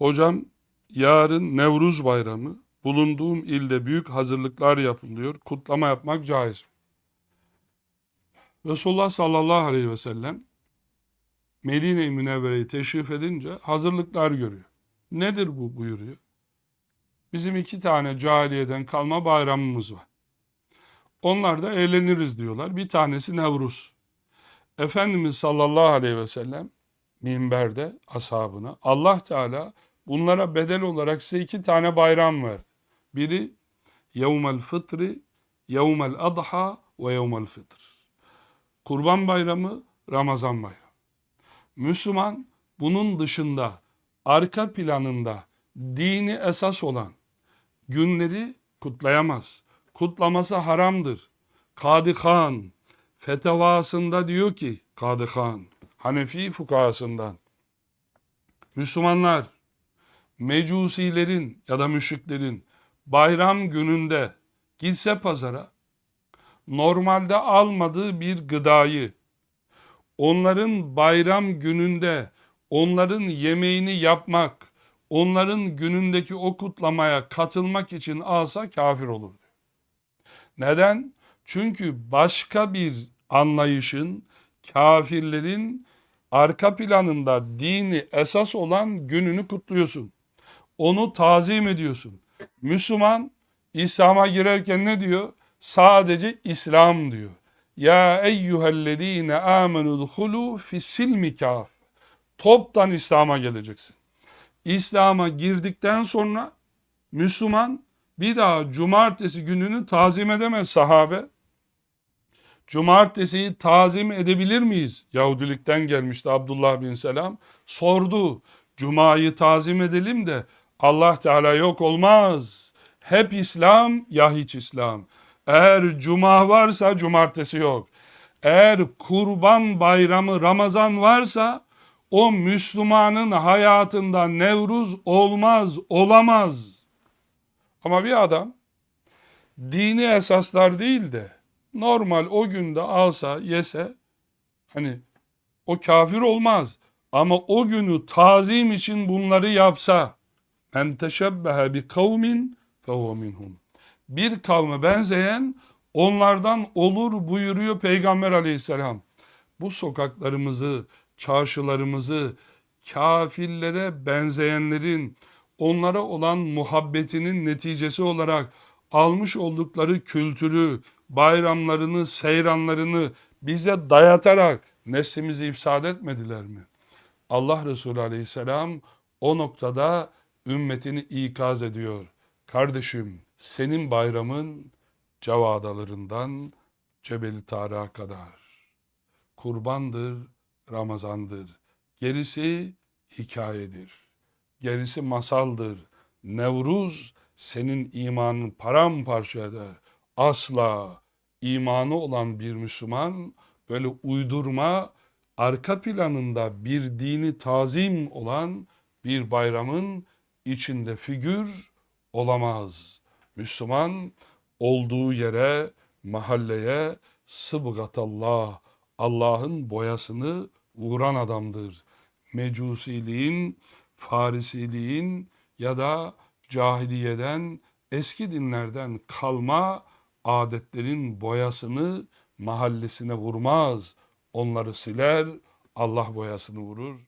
Hocam yarın Nevruz Bayramı. Bulunduğum ilde büyük hazırlıklar yapılıyor. Kutlama yapmak caiz. Resulullah sallallahu aleyhi ve sellem Medine-i Münevvere'yi teşrif edince hazırlıklar görüyor. Nedir bu buyuruyor. Bizim iki tane cahiliyeden kalma bayramımız var. Onlar da eğleniriz diyorlar. Bir tanesi Nevruz. Efendimiz sallallahu aleyhi ve sellem minberde ashabına Allah Teala bunlara bedel olarak size iki tane bayram verdi. Biri yevmel fıtri, yevmel adha ve yevmel fıtr. Kurban bayramı, Ramazan bayramı. Müslüman bunun dışında arka planında dini esas olan günleri kutlayamaz. Kutlaması haramdır. Kadı Khan fetavasında diyor ki Kadı Khan Hanefi fukahasından Müslümanlar mecusilerin ya da müşriklerin bayram gününde gitse pazara normalde almadığı bir gıdayı onların bayram gününde onların yemeğini yapmak, onların günündeki o kutlamaya katılmak için alsa kafir olur. Neden? Çünkü başka bir anlayışın, kafirlerin arka planında dini esas olan gününü kutluyorsun. Onu tazim ediyorsun. Müslüman İslam'a girerken ne diyor? Sadece İslam diyor. Ya eyyühellezine amenu dhulu fissilmi kaf. Toptan İslam'a geleceksin. İslam'a girdikten sonra Müslüman bir daha cumartesi gününü tazim edemez sahabe. Cumartesiyi tazim edebilir miyiz? Yahudilikten gelmişti Abdullah bin Selam. Sordu. Cuma'yı tazim edelim de Allah Teala yok olmaz. Hep İslam ya hiç İslam. Eğer cuma varsa cumartesi yok. Eğer kurban bayramı Ramazan varsa o Müslümanın hayatında Nevruz olmaz, olamaz. Ama bir adam dini esaslar değil de normal o günde alsa, yese hani o kafir olmaz. Ama o günü tazim için bunları yapsa men teşebbehe bi kavmin fehuve minhum. Bir kavme benzeyen onlardan olur buyuruyor Peygamber aleyhisselam. Bu sokaklarımızı, çarşılarımızı kafirlere benzeyenlerin onlara olan muhabbetinin neticesi olarak almış oldukları kültürü, bayramlarını, seyranlarını bize dayatarak neslimizi ifsad etmediler mi? Allah Resulü Aleyhisselam o noktada ümmetini ikaz ediyor. Kardeşim senin bayramın Cava adalarından Cebeli Tarık'a kadar. Kurbandır, Ramazandır. Gerisi hikayedir. Gerisi masaldır. Nevruz senin imanını paramparça eder. Asla imanı olan bir Müslüman böyle uydurma arka planında bir dini tazim olan bir bayramın içinde figür olamaz. Müslüman olduğu yere, mahalleye sıbgatallah, Allah'ın boyasını vuran adamdır. Mecusiliğin, Farisiliğin ya da cahiliyeden, eski dinlerden kalma adetlerin boyasını mahallesine vurmaz. Onları siler, Allah boyasını vurur.